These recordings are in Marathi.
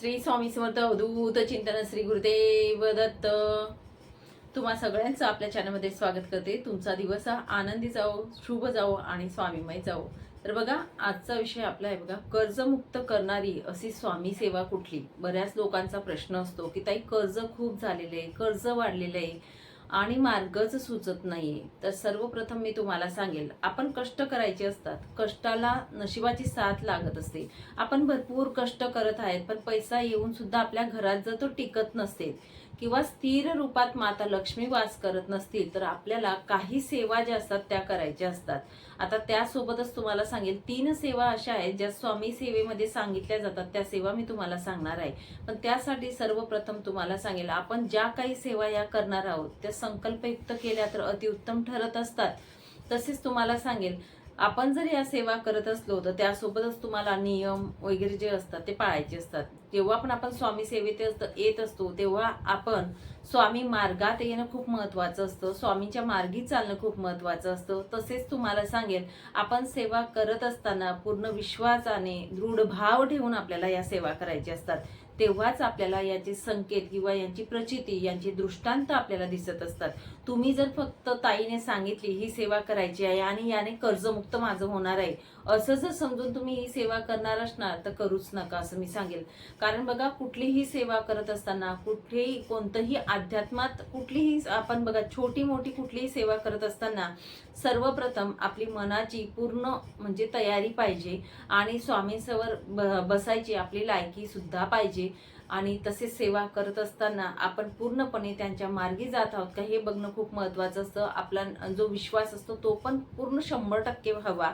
श्री स्वामी समर्थ अवधूत चिंतन श्री गुरुदेव दत्त. तुम्हा सगळ्यांचं आपल्या चॅनलमध्ये स्वागत करते. तुमचा दिवस हा आनंदी जाओ शुभ जाओ आणि स्वामीमय जाओ तर बघा आजचा विषय आपला आहे बघा कर्जमुक्त करणारी अशी स्वामी सेवा कुठली? बऱ्याच लोकांचा प्रश्न असतो की ताई कर्ज खूप झालेले आहे कर्ज वाढलेलं आहे. आणि मार्गच सुचत नाहीये. तर सर्वप्रथम मी तुम्हाला सांगेल आपण कष्ट करायचे असतात. कष्टाला नशिबाची साथ लागत असते. आपण भरपूर कष्ट करत आहेत पण पैसा येऊन सुद्धा आपल्या घरात जर तो टिकत नसेल किंवा स्थिर रूपात माता लक्ष्मी वास करत नसतील तर आपल्याला काही सेवा ज्या असतात त्या करायच्या असतात. आता त्यासोबतच तुम्हाला सांगेल तीन सेवा अशा आहेत ज्या स्वामी सेवेमध्ये सांगितल्या जातात त्या सेवा मी तुम्हाला सांगणार आहे. पण त्यासाठी सर्वप्रथम तुम्हाला सांगेल आपण ज्या काही सेवा या करणार आहोत त्या संकल्पयुक्त केल्या तर अतिउत्तम ठरत असतात. तसेच तुम्हाला सांगेल आपण जर या सेवा करत असलो तर त्यासोबतच तुम्हाला नियम वगैरे जे असतात ते पाळायचे असतात. जेव्हा पण आपण स्वामी सेवेत येत असतो तेव्हा आपण स्वामी मार्गात येणं खूप महत्वाचं असतं. स्वामींच्या मार्गी चालणं खूप महत्वाचं असतं. तसेच तुम्हाला सांगेल आपण सेवा करत असताना पूर्ण विश्वासाने दृढ भाव ठेवून आपल्याला या सेवा करायच्या असतात. तेव्हाच आपल्याला याचे संकेत किंवा यांची प्रचिती यांची दृष्टांत आपल्याला दिसत असतात. तुम्ही जर फक्त ताईने सांगितली ही सेवा करायची आहे आणि याने कर्जमुक्त माझं होणार आहे. असं जर समजून तुम्ही ही सेवा करणार असणार तर करूच नका असं मी सांगेल. कारण बघा कुठलीही सेवा करत असताना कुठेही कोणतंही अध्यात्मात कुठलीही आपण बघा छोटी मोठी कुठलीही सेवा करत असताना सर्वप्रथम आपली मनाची पूर्ण म्हणजे तयारी पाहिजे आणि स्वामींसवर ब- बसायची आपली लायकी सुद्धा पाहिजे. आणि तसेच सेवा करत असताना आपण पूर्णपणे त्यांच्या मार्गी जात आहोत का हे बघणं खूप महत्वाचं असतं. आपला जो विश्वास असतो तो पण पूर्ण शंभर टक्के हवा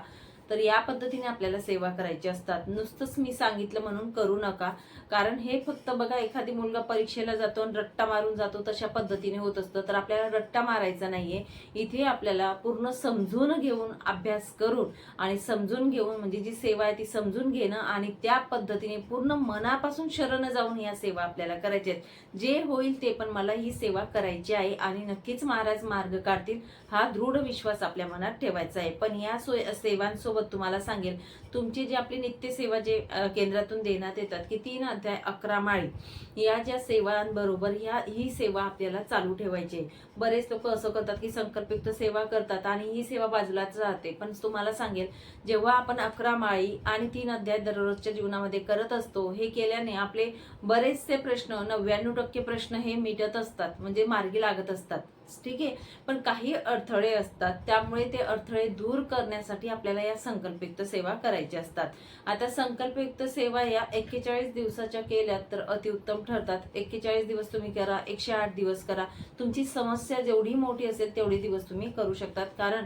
तर या पद्धतीने आपल्याला सेवा करायची असतात. नुसतंच मी सांगितलं म्हणून करू नका. कारण हे फक्त बघा एखादी मुलगा परीक्षेला जातो आणि रट्टा मारून जातो तशा पद्धतीने होत असतं. तर आपल्याला रट्टा मारायचा नाहीये. इथे आपल्याला पूर्ण समजून घेऊन अभ्यास करून आणि समजून घेऊन म्हणजे जी सेवा आहे ती समजून घेणं आणि त्या पद्धतीने पूर्ण मनापासून शरण जाऊन या सेवा आपल्याला करायच्या आहेत. जे होईल ते पण मला ही सेवा करायची आहे आणि नक्कीच महाराज मार्ग काढतील हा दृढ विश्वास आपल्या मनात ठेवायचा आहे. पण या सोय सेवांसोबत तुम्हाला सांगेल. तुमची जी आपली नित्यसेवा जे केंद्रातून देण्यात येतात की तीन अध्याय अकरा माळी या ज्या सेवांबरोबर ह्या ही सेवा आपल्याला चालू ठेवायची बरेच लोक असं करतात की संकल्पयुक्त सेवा करतात आणि ही सेवा बाजूलाच राहते. पण तुम्हाला सांगेल जेव्हा आपण अकरा माळी आणि तीन अध्याय दररोजच्या जीवनामध्ये करत असतो हे केल्याने आपले बरेचसे प्रश्न नव्याण्णव टक्के प्रश्न हे मिटत असतात म्हणजे मार्गी लागत असतात. ठीक आहे? पण काही अडथळे असतात. त्यामुळे ते अडथळे दूर करण्यासाठी आपल्याला या संकल्पयुक्त सेवा करायच्या असतात. आता संकल्पयुक्त सेवा या एक्केचाळीस दिवसाच्या केल्या तर अतिउत्तम ठरतात. एक्केचाळीस दिवस तुम्ही करा एकशे आठ दिवस करा. तुमची समस्या जेवढी मोठी असेल तेवढे दिवस तुम्ही करू शकतात. कारण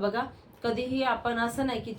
बघा कधीही आपण असं नाही की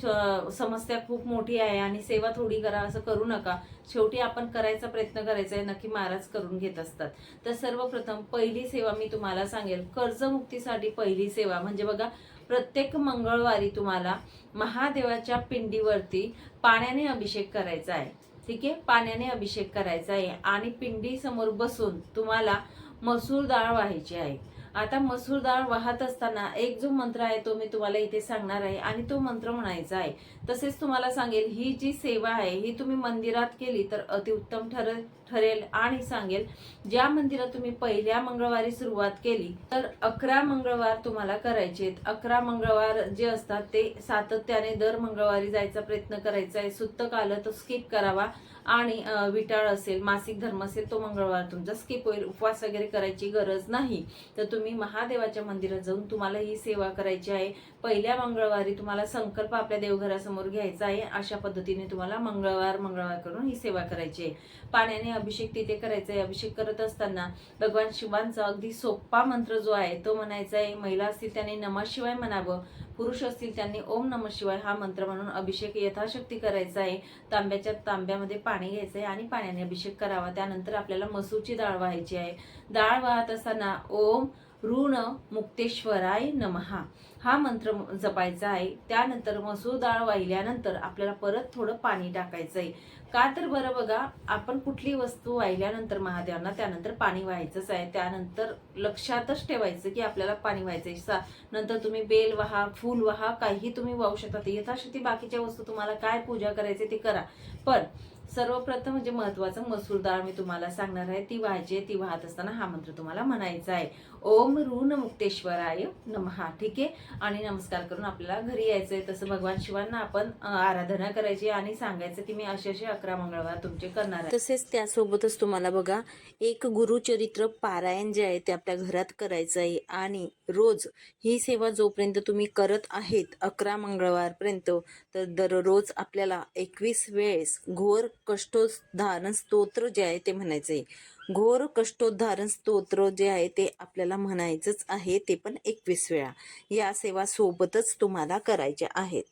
समस्या खूप मोठी आहे आणि सेवा थोडी करा असं करू नका. शेवटी आपण करायचा प्रयत्न करायचा आहे नक्की महाराज करून घेत असतात. तर सर्वप्रथम पहिली सेवा मी तुम्हाला सांगेल. कर्जमुक्तीसाठी पहिली सेवा म्हणजे बघा प्रत्येक मंगळवारी तुम्हाला महादेवाच्या पिंडीवरती पाण्याने अभिषेक करायचा आहे. ठीक आहे? पाण्याने अभिषेक करायचा आहे आणि पिंडी समोर बसून तुम्हाला मसूर डाळ व्हायची आहे. आता मसूर डाळ वाहत असताना एक जो मंत्र आहे तो मी तुम्हाला इथे सांगणार आहे आणि तो मंत्र म्हणायचा आहे. तसेच तुम्हाला सांगेल ही जी सेवा आहे ही तुम्ही मंदिरात केली तर अतिउत्तम ठर ठरेल आणि सांगेल ज्या मंदिरात तुम्ही पहिल्या मंगळवारी सुरुवात केली तर अकरा मंगळवार तुम्हाला करायचे आहेत. अकरा मंगळवार जे असतात ते सातत्याने दर मंगळवारी जायचा प्रयत्न करायचा आहे. सुत्तक आलं तर स्किप करावा आणि विटाळ असेल मासिक धर्म असेल तो मंगळवार तुमचा स्किप होईल. उपवास वगैरे करायची गरज नाही. तर तुम्ही महादेवाच्या मंदिरात जाऊन तुम्हाला ही सेवा करायची आहे. पहिल्या मंगळवारी तुम्हाला संकल्प आपल्या देवघरासमोर घ्यायचा आहे अशा पद्धतीने तुम्हाला मंगळवार मंगळवार करून ही सेवा करायची आहे. पाण्याने अभिषेक तिथे करायचा आहे. अभिषेक करत असताना भगवान शिवांचा अगदी सोप्पा मंत्र जो आहे तो म्हणायचा आहे महिला असतील त्यांनी नमः शिवाय म्हणावं पुरुष असतील त्यांनी ओम नमः शिवाय हा मंत्र म्हणून अभिषेक यथाशक्ती करायचा आहे. तांब्याच्या तांब्यामध्ये पाणी घ्यायचं आहे आणि पाण्याने अभिषेक करावा. त्यानंतर आपल्याला मसूरची डाळ व्हायची आहे. डाळ वाहत असताना ओम ऋण मुक्तेश्वराय नमहा. हा मंत्र जपायचा आहे. त्यानंतर मसूर डाळ वाहिल्यानंतर आपल्याला परत थोडं पाणी टाकायचं आहे का तर बरं बघा आपण कुठली वस्तू वाहिल्यानंतर महादेवांना त्यानंतर पाणी व्हायचंच आहे. त्यानंतर लक्षातच ठेवायचं की आपल्याला पाणी व्हायचंय. सा नंतर तुम्ही बेल वहा फूल वहा काही तुम्ही वाहू शकता. यथाशक्ती बाकीच्या वस्तू तुम्हाला काय पूजा करायचे ते करा. पण सर्वप्रथम म्हणजे महत्वाचं मसूर डाळ मी तुम्हाला सांगणार आहे. ती व्हायची आहे ती वाहत असताना हा मंत्र तुम्हाला म्हणायचा आहे. ओम ऋण मुक्तेश्वराय नमहा. ठीक आहे? आणि नमस्कार करून आपल्याला घरी यायचं आहे. तसं भगवान शिवांना आपण आराधना करायची आणि सांगायचं की मी असे असे अकरा मंगळवार तुमचे करणार आहे. तसेच त्यासोबतच तुम्हाला बघा एक गुरुचरित्र पारायण जे आहे ते आपल्या घरात करायचं आहे. आणि रोज ही सेवा जोपर्यंत तुम्ही करत आहेत अकरा मंगळवारपर्यंत तर दररोज आपल्याला एकवीस वेळेस घोर कष्टोद्धारण स्तोत्र जे आहे ते म्हणायचं आहे घोर कष्टोद्धारण स्तोत्र जे आहे ते आपल्याला म्हणायचंच आहे ते पण एकवीस वेळा. या सेवा सोबतच तुम्हाला करायच्या आहेत.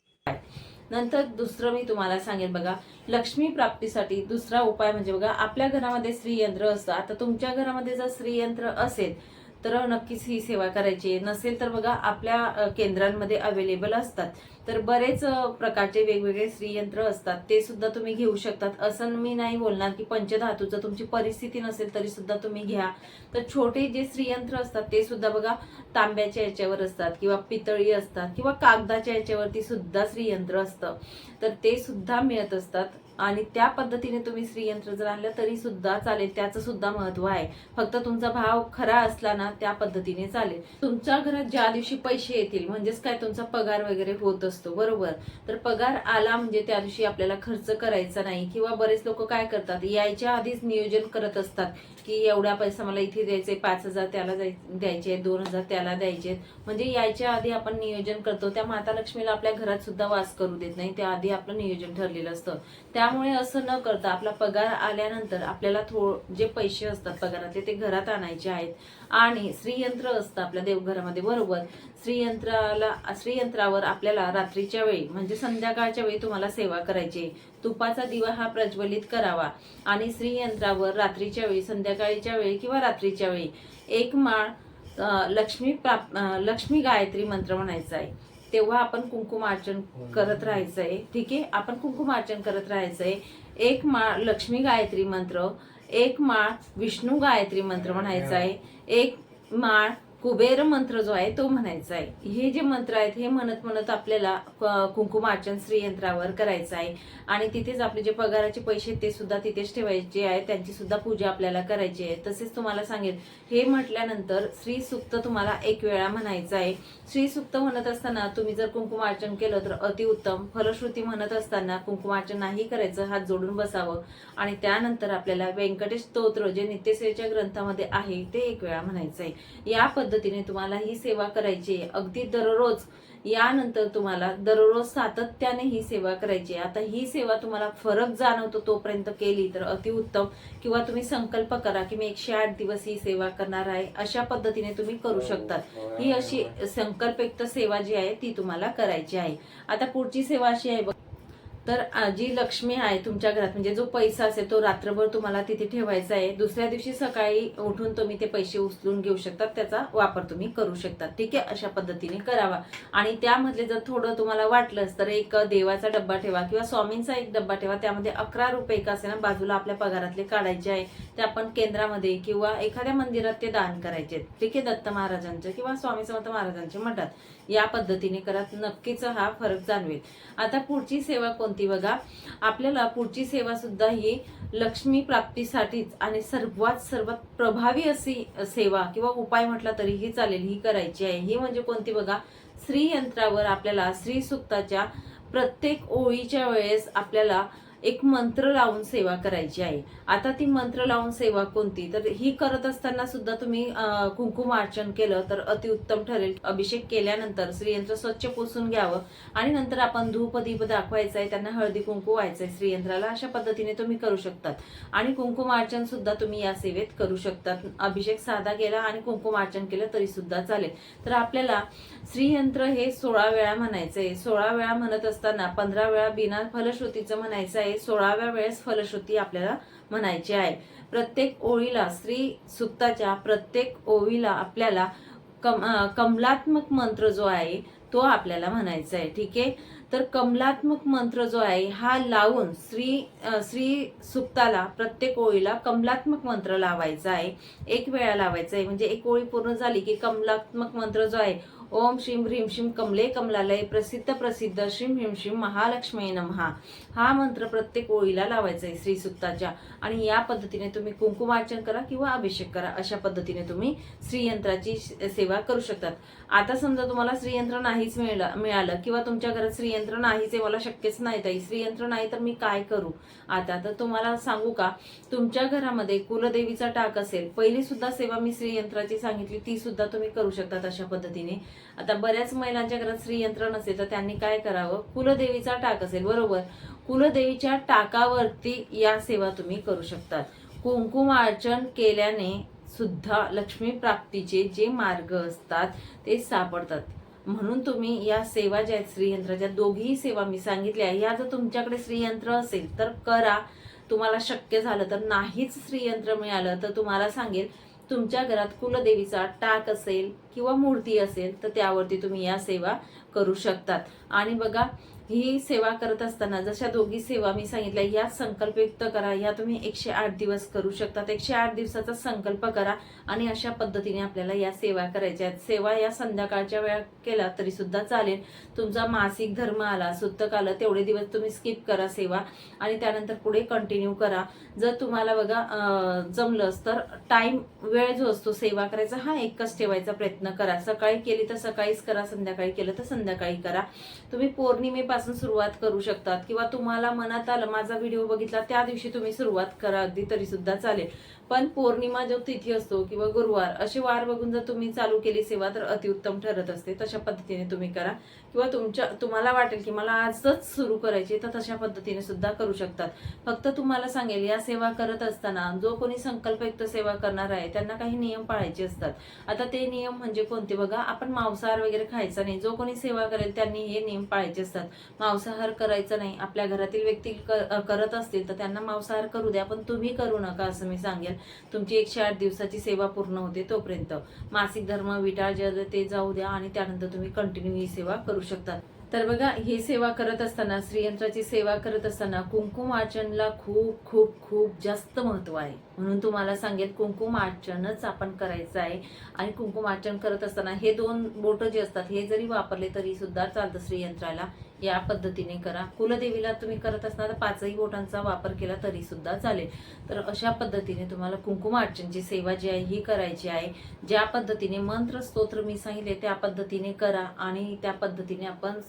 नंतर दुसरं मी तुम्हाला सांगेन बघा लक्ष्मी प्राप्तीसाठी दुसरा उपाय म्हणजे बघा आपल्या घरामध्ये श्रीयंत्र असतं. आता तुमच्या घरामध्ये जर श्रीयंत्र असेल तर नक्कीच ही सेवा करायची नसेल तर बघा आपल्या केंद्रांमध्ये अवेलेबल असतात. तर बरेच प्रकारचे वेगवेगळे श्रीयंत्र असतात. ते सुद्धा तुम्ही घेऊ शकतात. असं मी नाही बोलणार की पंचधातूचं तुमची परिस्थिती नसेल तरी सुद्धा तुम्ही घ्या. तर छोटे जे श्रीयंत्र असतात ते सुद्धा बघा तांब्याच्या याच्यावर असतात किंवा पितळी असतात किंवा कागदाच्या याच्यावरती सुद्धा श्रीयंत्र असतं. तर ते सुद्धा मिळत असतात. आणि त्या पद्धतीने तुम्ही श्रीयंत्र जर आणलं तरी सुद्धा चालेल. त्याचं सुद्धा महत्त्व आहे. फक्त तुमचा भाव खरा असला ना त्या पद्धतीने चालेल. तुमच्या घरात ज्या दिवशी पैसे येतील म्हणजेच काय तुमचा पगार वगैरे होत असतो बरोबर? तर पगार आला म्हणजे त्या दिवशी आपल्याला खर्च करायचा नाही. किंवा बरेच लोक काय करतात यायच्या आधीच नियोजन करत असतात की एवढा पैसा मला इथे द्यायचे पाच हजार त्याला द्यायचे दोन हजार त्याला द्यायचे. म्हणजे यायच्या आधी आपण नियोजन करतो. त्या माता लक्ष्मीला आपल्या घरात सुद्धा वास करू देत नाही. त्याआधी आपलं नियोजन ठरलेलं असतं. त्यामुळे असं न करता आपला पगार आल्यानंतर आपल्याला थो जे पैसे असतात पगारातले ते घरात आणायचे आहेत. आणि श्रीयंत्र असतं आपल्या देवघरामध्ये बरोबर? श्रीयंत्राला श्रीयंत्रावर आपल्याला रात्रीच्या वेळी म्हणजे संध्याकाळच्या वेळी तुम्हाला सेवा करायची आहे. तुपाचा दिवा हा प्रज्वलित करावा. आणि श्रीयंत्रावर रात्रीच्या वेळी संध्याकाळीच्या वेळी किंवा रात्रीच्या वेळी एक माळ लक्ष्मी प्राप लक्ष्मी गायत्री मंत्र म्हणायचा आहे. तेव्हा आपण कुंकुमार्चन करत राहायचं आहे ठीक आहे? आपण कुंकुमार्चन करत राहायचं आहे एक माळ लक्ष्मी गायत्री मंत्र एक माळ विष्णू गायत्री मंत्र म्हणायचा आहे एक माळ कुबेर मंत्र जो आहे तो म्हणायचा आहे हे जे मंत्र आहेत हे म्हणत म्हणत आपल्याला कुंकुमार्चन श्रीयंत्रावर करायचं आहे आणि तिथेच आपले जे पगाराचे पैसे ते सुद्धा तिथेच ठेवायचे आहे त्यांची सुद्धा पूजा आपल्याला करायची आहे. तसेच तुम्हाला सांगेल हे म्हटल्यानंतर श्री सुक्त तुम्हाला एक वेळा म्हणायचं आहे श्री सुक्त म्हणत असताना तुम्ही जर कुंकुमार्चन केलं तर अतिउत्तम फलश्रुती म्हणत असताना कुंकुमार्चन नाही करायचं हात जोडून बसावं. आणि त्यानंतर आपल्याला व्यंकटेश स्तोत्र जे नित्यसेवेच्या ग्रंथामध्ये आहे ते एक वेळा म्हणायचं आहे या पद्धतीने तुम्हाला ही सेवा करायची आहे. अगदी दररोज यानंतर तुम्हाला दररोज सातत्याने ही सेवा करायची आहे. आता ही सेवा तुम्हाला फरक जाणवतो तोपर्यंत केली तर अतिउत्तम किंवा तुम्ही संकल्प करा की मी एकशे आठ दिवस ही सेवा करणार आहे. अशा पद्धतीने तुम्ही करू शकतात. ही अशी संकल्पयुक्त सेवा जी आहे ती तुम्हाला करायची आहे. आता पुढची सेवा अशी आहे बघ. तर जी लक्ष्मी आहे तुमच्या घरात म्हणजे जो पैसा असेल तो रात्रभर तुम्हाला तिथे ठेवायचा आहे दुसऱ्या दिवशी सकाळी उठून तुम्ही ते पैसे उचलून घेऊ शकतात त्याचा वापर तुम्ही करू शकता ठीक आहे? अशा पद्धतीने करावा. आणि त्यामधले जर थोडं तुम्हाला वाटलंच तर एक देवाचा डब्बा ठेवा किंवा स्वामींचा एक डब्बा ठेवा त्यामध्ये अकरा रुपये का असेल ना बाजूला आपल्या पगारातले काढायचे आहे ते आपण केंद्रामध्ये किंवा एखाद्या मंदिरात ते दान करायचे आहेत. ठीक आहे? दत्त महाराजांचे किंवा स्वामी समर्थ महाराजांचे मठात. या पद्धतीने करत नक्कीच हा फरक जाणवेल. आता पुढची सेवा कोणती? बघा. आपल्याला पुढची सेवा सुद्धा ही लक्ष्मी प्राप्तीसाठीच आणि सर्वात सर्वात प्रभावी अशी सेवा किंवा उपाय म्हटला तरीही चालेल ही करायची आहे. ही म्हणजे कोणती बघा? श्रीयंत्रावर आपल्याला श्री सुक्ताच्या प्रत्येक ओळीच्या वेळेस आपल्याला एक मंत्र लावून सेवा करायची आहे. आता ती मंत्र लावून सेवा कोणती? तर ही करत असताना सुद्धा तुम्ही कुंकुम कुंकुमार्चन केलं तर अतिउत्तम ठरेल. अभिषेक केल्यानंतर श्रीयंत्र स्वच्छ पुसून घ्यावं आणि नंतर आपण धूप दीप दाखवायचं आहे त्यांना हळदी कुंकू व्हायचं आहे श्रीयंत्राला अशा पद्धतीने तुम्ही करू शकतात. आणि कुंकुमार्चन सुद्धा तुम्ही या सेवेत करू शकतात. अभिषेक साधा केला आणि कुंकुमार्चन केलं तरी सुद्धा चालेल. तर आपल्याला श्रीयंत्र हे सोळा वेळा म्हणायचं आहे सोळा वेळा म्हणत असताना पंधरा वेळा बिना फलश्रुतीचं म्हणायचं आहे. सोळाव्या वेळेस फलश्रुती आपल्याला म्हणायची आहे. प्रत्येक ओळीला श्री सुक्ताच्या प्रत्येक ओळीला आपल्याला कम कमलात्मक मंत्र जो आहे तो आपल्याला म्हणायचा आहे. ठीक आहे? तर कमलात्मक मंत्र जो आहे हा लावून श्री श्री सुक्ताला प्रत्येक ओळीला कमलात्मक मंत्र लावायचा आहे. एक वेळा लावायचा आहे. म्हणजे एक ओळी पूर्ण झाली की कमलात्मक मंत्र जो आहे ओम श्रीम ह्रीम श्रीम कमले कमलालय प्रसिद्ध प्रसिद्ध श्रीम ह्रीम श्रीम महालक्ष्मी नमहा. हा मंत्र प्रत्येक ओळीला लावायचा आहे श्री सुक्ताच्या. आणि या पद्धतीने तुम्ही कुंकुमार्चन करा किंवा अभिषेक करा. अशा पद्धतीने तुम्ही श्रीयंत्राची सेवा करू शकतात. आता समजा तुम्हाला श्रीयंत्र नाहीच मिळालं मिळालं किंवा तुमच्या घरात श्रीयंत्र नाहीच आहे मला शक्यच नाही ताई. श्रीयंत्र नाही तर मी काय करू? आता तर तुम्हाला सांगू का? तुमच्या घरामध्ये कुलदेवीचा टाक असेल पहिली सुद्धा सेवा मी स्त्रीयंत्राची सांगितली ती सुद्धा तुम्ही करू शकतात अशा पद्धतीने. आता बऱ्याच महिलांच्या घरात स्त्रीयंत्र नसेल तर त्यांनी काय करावं? कुलदेवीचा टाक असेल बरोबर. कुलदेवीच्या टाकावरती या सेवा तुम्ही करू शकतात. कुंकुम अर्चन केल्याने सुद्धा लक्ष्मी प्राप्तीचे जे मार्ग असतात ते सापडतात. म्हणून तुम्ही या सेवा ज्या आहेत श्रीयंत्राच्या दोघीही सेवा मी सांगितल्या या जर तुमच्याकडे श्रीयंत्र असेल तर करा. तुम्हाला शक्य झालं तर नाहीच श्रीयंत्र मिळालं तर तुम्हाला सांगेल तुमच्या घरात कुलदेवीचा टाक असेल किंवा मूर्ती असेल तर त्यावरती तुम्ही या सेवा करू शकतात. आणि बघा ही सेवा करत असताना जशा दोघी सेवा मी सांगितल्या या संकल्पयुक्त करा. या तुम्ही एकशे आठ दिवस करू शकतात एकशे आठ दिवसाचा संकल्प करा आणि अशा पद्धतीने आपल्याला या सेवा करायच्या आहेत. सेवा या संध्याकाळच्या वेळा केला तरी सुद्धा चालेल. तुमचा मासिक धर्म आला सुत्तक आलं तेवढे दिवस तुम्ही स्किप करा सेवा आणि त्यानंतर पुढे कंटिन्यू करा. जर तुम्हाला बघा जमलंच तर टाइम वेळ जो असतो सेवा करायचा हा एकच ठेवायचा प्रयत्न करा. सकाळी केली तर सकाळीच करा संध्याकाळी केलं तर संध्याकाळी करा. तुम्ही पौर्णिमेपासून सुरुवात करू शकतात किंवा तुम्हाला मनात आलं माझा व्हिडिओ बघितला त्या दिवशी तुम्ही सुरुवात करा अगदी तरी सुद्धा चालेल. पण पौर्णिमा जो तिथी असतो किंवा गुरुवार असे वार बघून जर तुम्ही चालू केली सेवा तर अतिउत्तम ठरत असते. तशा पद्धतीने तुम्ही करा. किंवा तुमच्या तुम्हाला वाटेल की मला आजच सुरू करायची तर तशा पद्धतीने सुद्धा करू शकतात. फक्त तुम्हाला सांगेल या सेवा करत असताना जो कोणी संकल्पयुक्त सेवा करणार आहे त्यांना काही नियम पाळायचे असतात. आता ते नियम म्हणजे कोणते? बघा आपण मांसाहार वगैरे खायचा नाही. जो कोणी सेवा करेल त्यांनी हे नियम पाळायचे असतात. मांसाहार करायचा नाही. आपल्या घरातील व्यक्ती क- करत असतील तर त्यांना मांसाहार करू द्या पण तुम्ही करू नका असं मी सांगेल. तुमची एकशे आठ दिवसाची सेवा पूर्ण होते तोपर्यंत. मासिक धर्म विटाळ जे ते जाऊ द्या आणि त्यानंतर तुम्ही कंटिन्यू ही सेवा करू शकता तर बघा ही सेवा करत असताना श्रीयंत्राची सेवा करत असताना कुंकुम वाचनला खूप खूप खूप जास्त महत्त्व आहे. म्हणून तुम्हाला सांगेल कुंकुम अर्चनच आपण करायचं आहे. आणि कुंकुम आचरण करत असताना हे दोन बोट जे असतात हे जरी वापरले तरी सुद्धा चालतं श्रीयंत्राला या पद्धतीने करा. कुलदेवीला तुम्ही करत असणार तर पाचही बोटांचा वापर केला तरी सुद्धा चालेल. तर अशा पद्धतीने तुम्हाला कुंकुमार्चनची सेवा जी आहे ही करायची आहे. ज्या पद्धतीने मंत्र स्तोत्र मी सांगितले त्या पद्धतीने करा. आणि त्या पद्धतीने आपण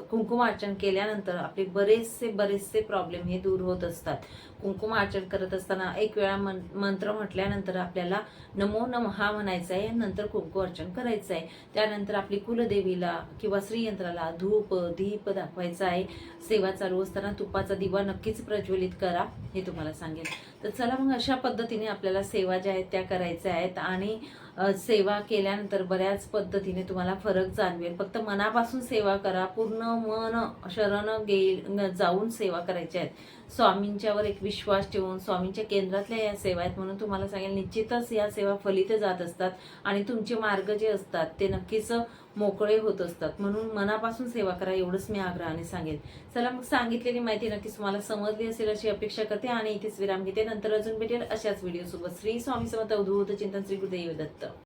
कुंकुमार्चन केल्यानंतर आपले बरेचसे बरेचसे प्रॉब्लेम हे दूर होत असतात. कुंकुमार्चन करत असताना एक वेळा मन मंत्र म्हटल्यानंतर आपल्याला नमो नम हा म्हणायचा आहे नंतर कुंकुमार्चन करायचं आहे. त्यानंतर आपली कुलदेवीला किंवा श्रीयंत्राला धूप दीप दाखवायचा आहे. सेवा चालू असताना तुपाचा दिवा नक्कीच प्रज्वलित करा हे तुम्हाला सांगेल तर चला मग अशा पद्धतीने आपल्याला सेवा ज्या आहेत त्या करायच्या आहेत. आणि सेवा केल्यानंतर बऱ्याच पद्धतीने तुम्हाला फरक जाणवेल. फक्त मनापासून सेवा करा. पूर्ण मन शरण गे जाऊन सेवा करायच्या आहेत स्वामींच्यावर एक विश्वास ठेवून स्वामींच्या केंद्रातल्या या सेवा आहेत म्हणून तुम्हाला सांगेल निश्चितच या सेवा फलित जात असतात आणि तुमचे मार्ग जे असतात ते नक्कीच मोकळे होत असतात. म्हणून मनापासून सेवा करा एवढंच मी आग्रहाने सांगेन. चला मग सांगितलेली माहिती नक्कीच तुम्हाला समजली असेल अशी अपेक्षा करते आणि इथेच विराम घेते. नंतर अजून भेटेल अशाच व्हिडिओ सोबत. श्री स्वामी समर्थ अवधूत चिंतन श्री गुरुदेव दत्त.